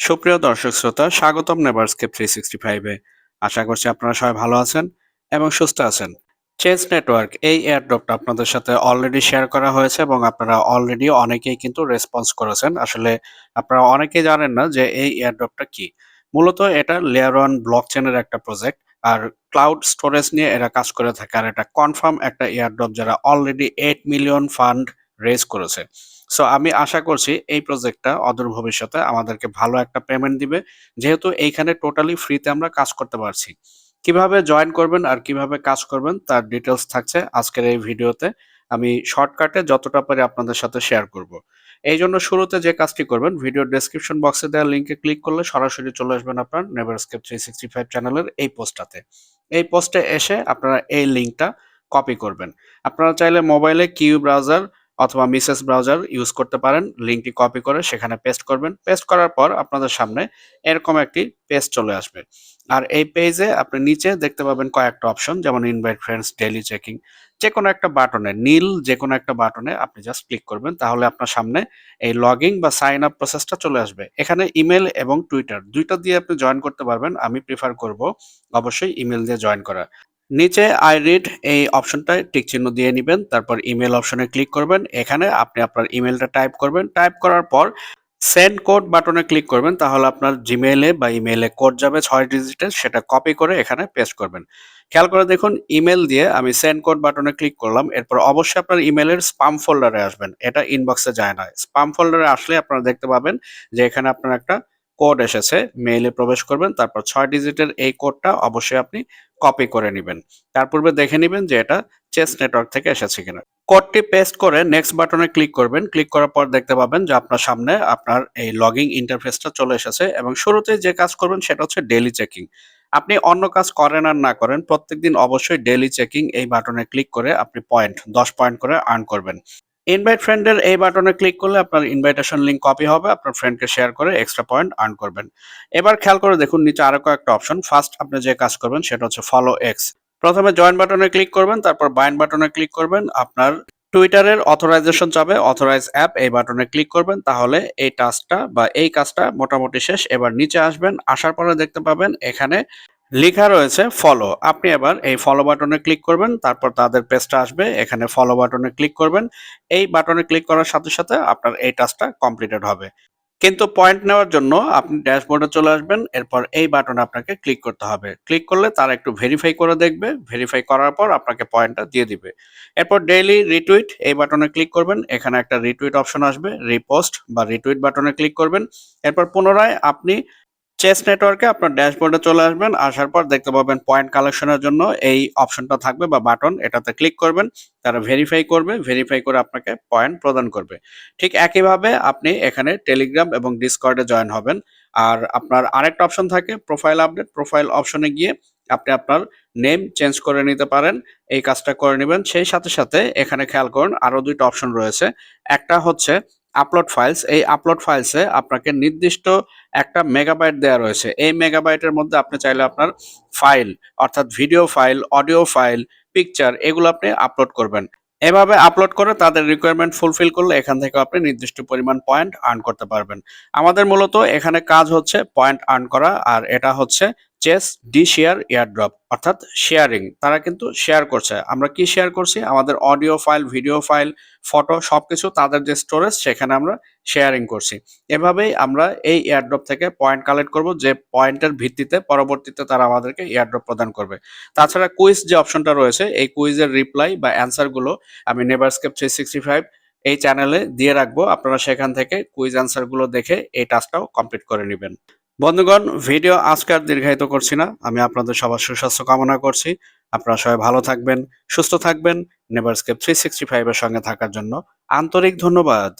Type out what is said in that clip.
সুপ্রিয় দর্শক শ্রোতা, স্বাগতম নেভারস্কেপ থ্রি সিক্সটি ফাইভে আশা করছি আপনারা সবাই ভালো আছেন এবং সুস্থ আছেন। চেস নেটওয়ার্ক এই এয়ারড্রপটা আপনাদের সাথে অলরেডি শেয়ার করা হয়েছে এবং আপনারা অলরেডি অনেকেই কিন্তু রেসপন্স করেছেন। আসলে আপনারা অনেকেই জানেন না যে এই এয়ারড্রপটা কি। মূলত এটা লেয়ার ওয়ান ব্লক চেনের একটা প্রজেক্ট আর ক্লাউড স্টোরেজ নিয়ে এরা কাজ করে থাকে। আর এটা কনফার্ম একটা এয়ারড্রপ যারা already eight million fund raise করেছে। সো আমি আশা করছি এই প্রজেক্টটা অদূর ভবিষ্যতে আমাদেরকে ভালো একটা পেমেন্ট দিবে। যেহেতু এইখানে টোটালি ফ্রিতে আমরা কাজ করতে পারছি। কীভাবে জয়েন করবেন আর কীভাবে কাজ করবেন তার ডিটেলস থাকছে আজকের এই ভিডিওতে। আমি শর্টকাটে যতটা পারি আপনাদের সাথে শেয়ার করব। এই জন্য শুরুতে যে কাজটি করবেন ভিডিও ডেসক্রিপশন বক্সে দেওয়া লিঙ্কে ক্লিক করলে সরাসরি চলে আসবেন আপনার নেভারস্কেপ থ্রি সিক্সটি ফাইভ চ্যানেলের এই পোস্টটাতে এই পোস্টে এসে আপনারা এই লিঙ্কটা কপি করবেন। আপনারা চাইলে মোবাইলে কিউ ব্রাউজার অথবা মিসেস ব্রাউজার ইউজ করতে পারেন। লিঙ্কটি কপি করে সেখানে পেস্ট করবেন। পেস্ট করার পর আপনাদের সামনে এরকম একটি পেজ চলে আসবে। আর এই পেজে আপনি নিচে দেখতে পাবেন কয়েকটা অপশন যেমন ইনভাইট ফ্রেন্ডস ডেইলি চেকিং যে কোনো একটা বাটনে, নীল যে কোনো একটা বাটনে আপনি জাস্ট ক্লিক করবেন। তাহলে আপনার সামনে এই লগইন বা সাইন আপ প্রসেসটা চলে আসবে। এখানে ইমেল এবং টুইটার দুইটা দিয়ে আপনি জয়েন করতে পারবেন। আমি প্রিফার করব অবশ্যই ইমেল দিয়ে জয়েন করা। নিচে আই রিড এই অপশনটায় টিক চিহ্ন দিয়ে নেবেন, তারপর ইমেল অপশনে ক্লিক করবেন। এখানে আপনি আপনার ইমেলটা টাইপ করবেন। টাইপ করার পর সেন্ড কোড বাটনে ক্লিক করবেন, তাহলে আপনার জিমেইলে বা ইমেইলে কোড যাবে ছয় ডিজিটের সেটা কপি করে এখানে পেস্ট করবেন। খেয়াল করে দেখুন ইমেল দিয়ে আমি সেন্ড কোড বাটনে ক্লিক করলাম, এরপর অবশ্যই আপনার ইমেলের স্পাম ফোল্ডারে আসবেন। এটা ইনবক্সে যায় না। স্পাম ফোল্ডারে আসলে আপনারা দেখতে পাবেন যে এখানে আপনার একটা কোড এসেছে মেইলে প্রবেশ করবেন, তারপর ছয় ডিজিটের এই কোডটা অবশ্যই আপনি কপি করে নেবেন। তার পূর্বে দেখে নেবেন যে এটা চেস নেটওয়ার্ক থেকে এসেছে কিনা। কোডটি পেস্ট করে নেক্সট বাটনে ক্লিক করবেন। ক্লিক করার পর দেখতে পাবেন যে আপনার সামনে আপনার এই লগইন ইন্টারফেসটা চলে এসেছে এবং শুরুতে যে কাজ করবেন সেটা হচ্ছে ডেলি চেকিং আপনি অন্য কাজ করেন আর না করেন, প্রত্যেকদিন অবশ্যই ডেলি চেকিং এই বাটনে ক্লিক করে আপনি পয়েন্ট দশ পয়েন্ট করে আর্ন করবেন। ইনভাইট ফ্রেন্ডের এই বাটনে ক্লিক করলে আপনার ইনভাইটেশন লিঙ্ক কপি হবে, আপনার ফ্রেন্ডকে শেয়ার করে এক্সট্রা পয়েন্ট আর্ন করবেন। এবার খেয়াল করে দেখুন, নিচে আরও কয়েকটা অপশন ফার্স্ট আপনি যে কাজ করবেন সেটা হচ্ছে ফলো এক্স প্রথমে জয়েন বাটনে ক্লিক করবেন, তারপর বাইন্ড বাটনে ক্লিক করবেন। আপনার টুইটারের অথরাইজেশন চাবে অথরাইজ অ্যাপ এই বাটনে ক্লিক করবেন। তাহলে এই টাস্কটা বা এই কাজটা মোটামুটি শেষ। এবার নিচে আসবেন, আসার পরে দেখতে পাবেন এখানে লেখা রয়েছে ফলো আপনি এবার এই ফলো বাটনে ক্লিক করবেন, তারপর তাদের পেজটা আসবে, এখানে ফলো বাটনে ক্লিক করবেন। এই বাটনে ক্লিক করার সাথে সাথে আপনার এই টাস্কটা কমপ্লিটেড হবে। কিন্তু পয়েন্ট নেওয়ার জন্য আপনি ড্যাশবোর্ডে চলে আসবেন, এরপর এই বাটনে আপনাকে ক্লিক করতে হবে। ক্লিক করলে তারা একটু ভেরিফাই করে দেখবে ভেরিফাই করার পর আপনাকে পয়েন্টটা দিয়ে দিবে। এরপর ডেইলি রিটুইট এই বাটনে ক্লিক করবেন, এখানে একটা রিটুইট অপশন আসবে রিপোস্ট বা রিটুইট বাটনে ক্লিক করবেন। এরপর পুনরায় আপনি চেস নেটওয়ার্কে আপনার ড্যাশবোর্ডে চলে আসবেন। আসার পর দেখতে পাবেন পয়েন্ট কালেকশনের জন্য এই অপশনটা থাকবে বা বাটন এটাতে ক্লিক করবেন। তারা ভেরিফাই করবে ভেরিফাই করে আপনাকে পয়েন্ট প্রদান করবে। ঠিক একইভাবে আপনি এখানে টেলিগ্রাম এবং ডিসকর্ডে জয়েন হবেন। আর আপনার আরেকটা অপশন থাকে প্রোফাইল আপডেট প্রোফাইল অপশনে গিয়ে আপনি আপনার নেম চেঞ্জ করে নিতে পারেন। এই কাজটা করে নেবেন। সেই সাথে সাথে এখানে খেয়াল করুন, আরও দুইটা অপশন রয়েছে। একটা হচ্ছে আপলোড ফাইলস এই আপলোড ফাইলসে আপনাকে নির্দিষ্ট একটা মেগাবাইট দেওয়া রয়েছে। এই মেগাবাইটের মধ্যে আপনি চাইলে আপনার ফাইল অর্থাৎ video file audio file picture এগুলো আপনি আপলোড করবেন। এভাবে আপলোড করে তাদের রিকোয়ারমেন্ট ফুলফিল করলে এখান থেকে আপনি নির্দিষ্ট পরিমাণ পয়েন্ট আর্ন করতে পারবেন। আমাদের মূলত এখানে কাজ হচ্ছে পয়েন্ট আর্ন করা, আর এটা হচ্ছে চেস, ডি শেয়ার, এয়ারড্রপ, অর্থাৎ শেয়ারিং। তারা কিন্তু শেয়ার করছে। আমরা কি শেয়ার করছি? আমাদের audio file, video file, photo, সবকিছু তাদের যে স্টোরেজ, সেখানে আমরা শেয়ারিং করছি। এভাবেই আমরা এই এয়ারড্রপ থেকে পয়েন্ট কালেক্ট করব, যে পয়েন্টের ভিত্তিতে পরবর্তীতে তারা আমাদেরকে এয়ারড্রপ প্রদান করবে। তাছাড়া কুইজ যে অপশনটা রয়েছে, এই কুইজের রিপ্লাই বা অ্যান্সারগুলো আমি নেভারস্কেপ থ্রি সিক্সটি ফাইভ এই চ্যানেলে দিয়ে রাখব। আপনারা সেখান থেকে কুইজ অ্যান্সারগুলো দেখে এই টাস্কটাও কমপ্লিট করে নেবেন। বন্ধুগণ, ভিডিও আজকে আর দীর্ঘায়িত করছি না। আমি আপনাদের সবার সুস্বাস্থ্য কামনা করছি। আপনারা সবাই ভালো থাকবেন, সুস্থ থাকবেন। নেভারস্কেপ থ্রি সিক্সটি ফাইভের সঙ্গে থাকার জন্য আন্তরিক ধন্যবাদ।